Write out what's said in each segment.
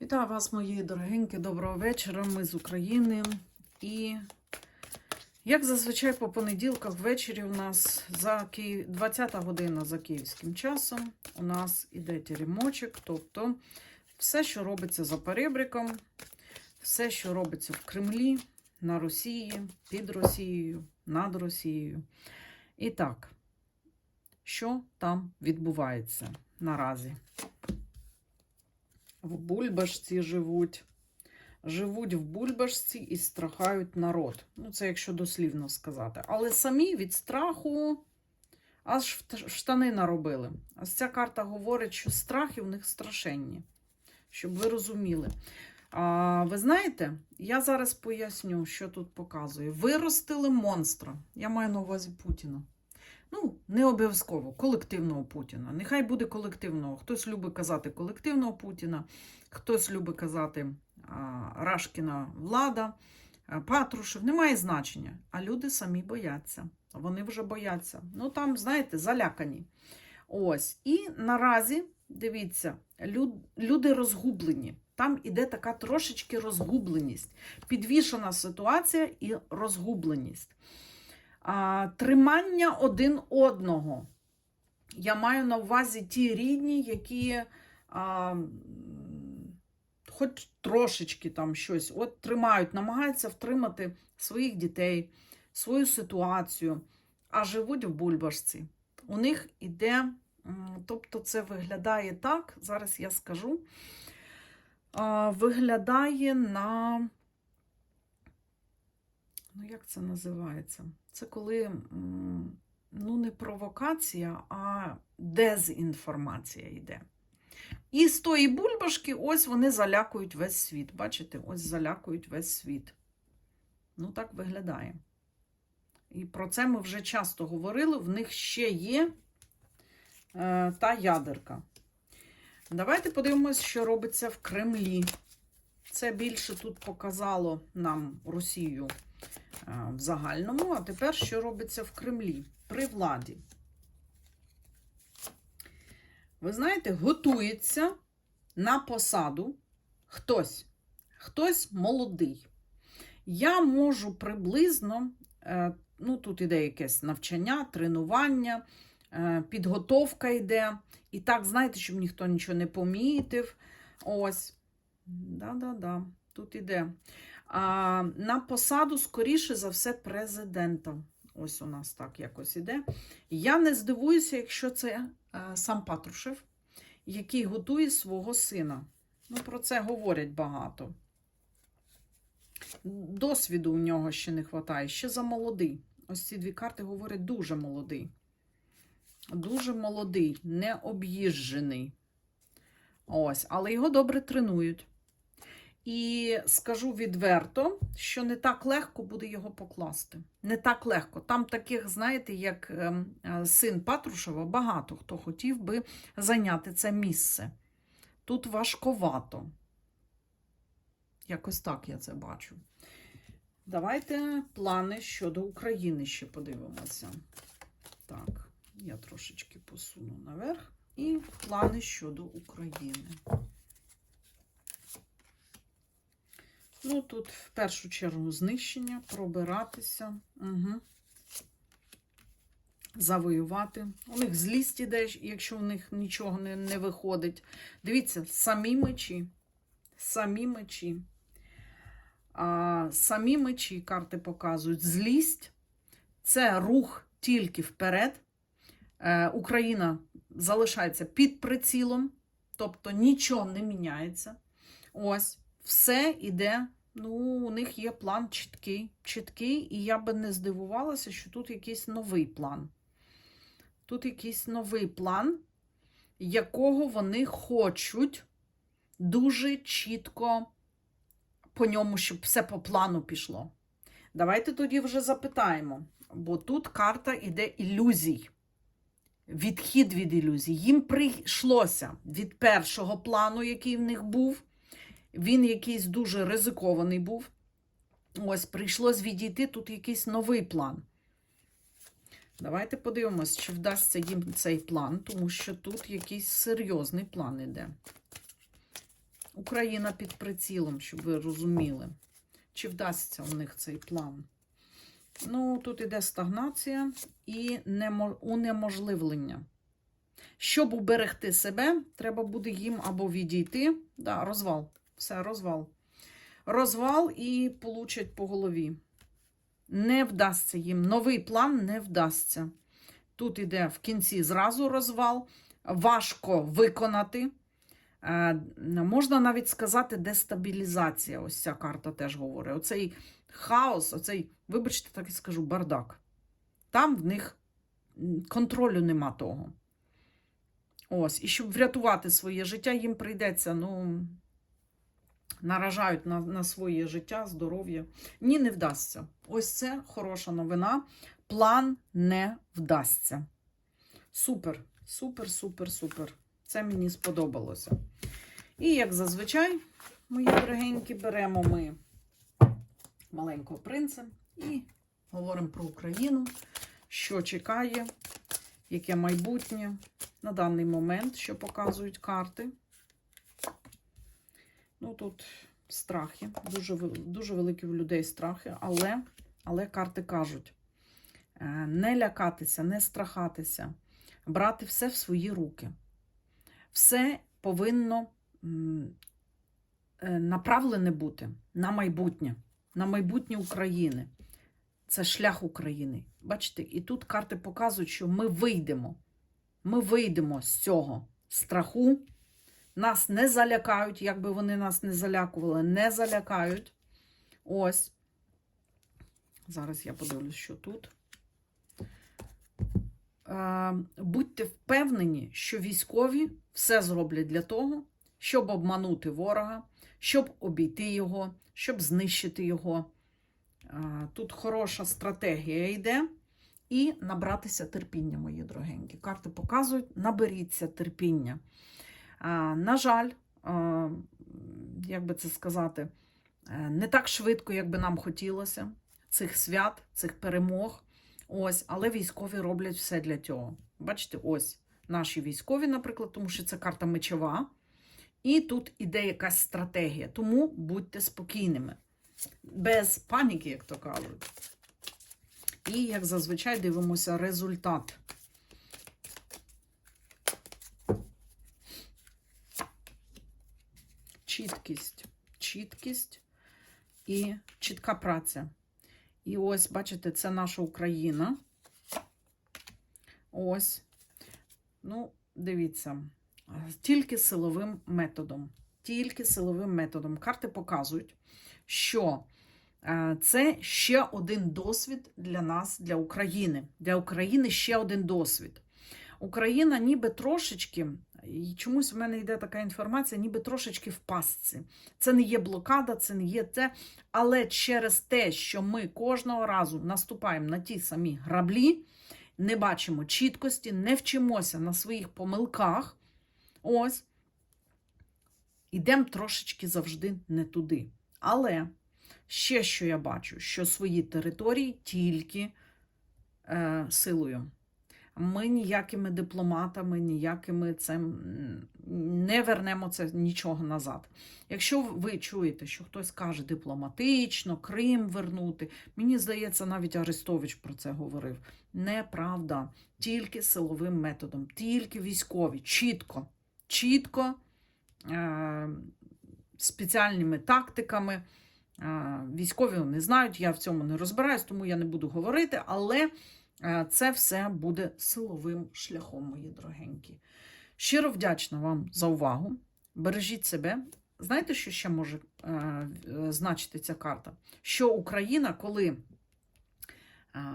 Вітаю вас, мої дорогенькі, доброго вечора. Ми з України. І, як зазвичай, по понеділках ввечері у нас за Київ... 20 година за київським часом у нас іде теремочок, тобто все, що робиться за перебриком, все, що робиться в Кремлі, на Росії, під Росією, над Росією. І так, що там відбувається наразі? В Бульбашці живуть. Живуть в Бульбашці і страхають народ. Ну, це якщо дослівно сказати. Але самі від страху аж штани наробили. Ось ця карта говорить, що страхи в них страшенні. Щоб ви розуміли. А, Ви знаєте, я зараз поясню, що тут показує. Виростили монстра. Я маю на увазі Путіна. Ну, не обов'язково колективного Путіна. Нехай буде колективного. Хтось любить казати колективного Путіна, хтось любить казати Рашкіна влада, Патрушев. Немає значення. А люди самі бояться. Вони вже бояться. Ну там, знаєте, залякані. Ось. І наразі, дивіться, люд, люди розгублені. Там іде така трошечки розгубленість. Підвішена ситуація і розгубленість тримання один одного. Я маю на увазі ті рідні, які а, хоч трошечки там щось от тримають, намагаються втримати своїх дітей, свою ситуацію, а живуть в бульбашці. У них іде, тобто це виглядає так, зараз я скажу, а, виглядає на ну як це називається? Це коли ну, не провокація, а дезінформація йде. І з тої бульбашки, ось вони залякують весь світ. Бачите, ось залякують весь світ. Ну, так виглядає. І про це ми вже часто говорили. В них ще є е, та ядерка. Давайте подивимось, що робиться в Кремлі. Це більше тут показало нам Росію в загальному, а тепер що робиться в Кремлі при владі? Ви знаєте, готується на посаду хтось, хтось молодий. Я можу приблизно, е, ну тут іде якесь навчання, тренування, е, підготовка йде. І так, знаєте, щоб ніхто нічого не помітив. Ось. Да-да-да, тут іде на посаду, скоріше за все, президента. Ось у нас так якось іде. Я не здивуюся, якщо це е, сам Патрушев, який готує свого сина. Ну, Про це говорять багато. Досвіду у нього ще не вистачає, ще за молодий. Ось ці дві карти говорять дуже молодий. Дуже молодий, не об'їжджений. Ось, але його добре тренують. І скажу відверто, що не так легко буде його покласти. Не так легко. Там таких, знаєте, як ем, е, син Патрушева, багато хто хотів би зайняти це місце. Тут важковато. Якось так я це бачу. Давайте плани щодо України ще подивимося. Так, я трошечки посуну наверх. І плани щодо України. Ну, тут в першу чергу знищення, пробиратися, угу. завоювати. У них злість іде, якщо у них нічого не, не виходить. Дивіться, самі мечі. Самі мечі. А, Самі мечі карти показують. Злість це рух тільки вперед. Е, Україна залишається під прицілом, тобто нічого не міняється. Ось все йде. Ну, у них є план чіткий, чіткий, і я би не здивувалася, що тут якийсь новий план. Тут якийсь новий план, якого вони хочуть дуже чітко по ньому, щоб все по плану пішло. Давайте тоді вже запитаємо, бо тут карта іде ілюзій. Відхід від ілюзій. Їм прийшлося від першого плану, який в них був. Він якийсь дуже ризикований був. Ось, прийшлось відійти тут якийсь новий план. Давайте подивимось, чи вдасться їм цей план, тому що тут якийсь серйозний план іде. Україна під прицілом, щоб ви розуміли, чи вдасться у них цей план. Ну, тут іде стагнація і унеможливлення. Щоб уберегти себе, треба буде їм або відійти. Да, розвал. Все, розвал. Розвал і получать по голові. Не вдасться їм. Новий план не вдасться. Тут іде в кінці зразу розвал. Важко виконати. Е, можна навіть сказати, дестабілізація. Ось ця карта теж говорить. Оцей хаос, оцей, вибачте, так і скажу, бардак. Там в них контролю нема того. Ось, і щоб врятувати своє життя, їм прийдеться, ну, наражають на, на своє життя, здоров'я. Ні, не вдасться. Ось це хороша новина. План не вдасться. Супер, супер, супер, супер. Це мені сподобалося. І, як зазвичай, мої дорогенькі, беремо ми маленького принца і говоримо про Україну, що чекає, яке майбутнє на даний момент, що показують карти. Ну, тут страхи, дуже, дуже великі в людей страхи, але, але карти кажуть: е, не лякатися, не страхатися, брати все в свої руки. Все повинно е, направлене бути на майбутнє, на майбутнє України. Це шлях України. Бачите, і тут карти показують, що ми вийдемо. Ми вийдемо з цього страху. Нас не залякають, як би вони нас не залякували, не залякають. Ось. Зараз я подивлюсь, що тут. Е, будьте впевнені, що військові все зроблять для того, щоб обманути ворога, щоб обійти його, щоб знищити його. Е, Тут хороша стратегія йде. І набратися терпіння, мої дорогенькі. Карти показують, наберіться терпіння. А, на жаль, як би це сказати, е, не так швидко, як би нам хотілося, цих свят, цих перемог. Ось, але військові роблять все для цього. Бачите, ось наші військові, наприклад, тому що це карта мечова. І тут іде якась стратегія. Тому будьте спокійними, без паніки, як то кажуть. І, як зазвичай, дивимося результат. Чіткість, чіткість і чітка праця. І ось, бачите, це наша Україна. Ось. Ну, дивіться, тільки силовим методом. Тільки силовим методом. Карти показують, що е, це ще один досвід для нас, для України. Для України ще один досвід. Україна ніби трошечки, і чомусь в мене йде така інформація, ніби трошечки в пастці. Це не є блокада, це не є те. Але через те, що ми кожного разу наступаємо на ті самі граблі, не бачимо чіткості, не вчимося на своїх помилках. Ось, ідемо трошечки завжди не туди. Але ще що я бачу, що свої території тільки е, силою. Ми ніякими дипломатами, ніякими цим не вернемо це нічого назад. Якщо ви чуєте, що хтось каже дипломатично, Крим вернути, мені здається, навіть Арестович про це говорив. Неправда. Тільки силовим методом, тільки військові, чітко, чітко, е- спеціальними тактиками. Е, Військові не знають, я в цьому не розбираюсь, тому я не буду говорити, але це все буде силовим шляхом, мої дорогенькі. Щиро вдячна вам за увагу. Бережіть себе. Знаєте, що ще може е, е, значити ця карта? Що Україна, коли е,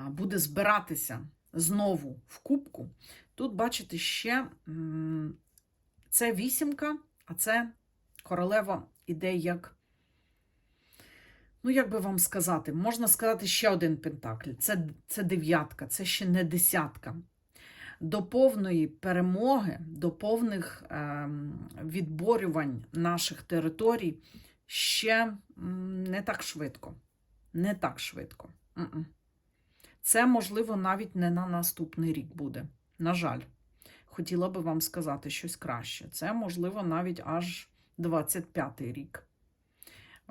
буде збиратися знову в кубку, тут, бачите, ще м, це вісімка, а це королева іде як. Ну, як би вам сказати, можна сказати ще один пентакль. Це, це дев'ятка, це ще не десятка. До повної перемоги, до повних ем, відборювань наших територій ще не так швидко. Не так швидко. Це, можливо, навіть не на наступний рік буде. На жаль, хотіла би вам сказати щось краще. Це, можливо, навіть аж 25 рік.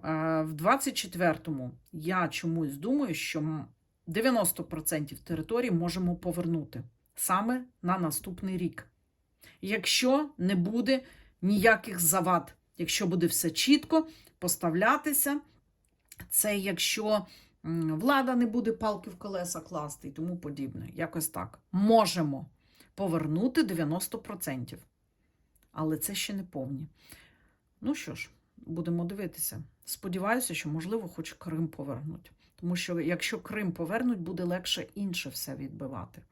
Е, В 24-му я чомусь думаю, що 90% територій можемо повернути саме на наступний рік. Якщо не буде ніяких завад, якщо буде все чітко поставлятися, це якщо влада не буде палки в колеса класти і тому подібне. Якось так. Можемо повернути 90%. Але це ще не повні. Ну що ж, будемо дивитися. Сподіваюся, що, можливо, хоч Крим повернуть. Тому що якщо Крим повернуть, буде легше інше все відбивати.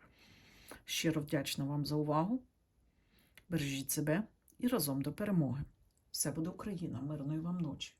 Щиро вдячна вам за увагу. Бережіть себе і разом до перемоги. Все буде Україна. Мирної вам ночі.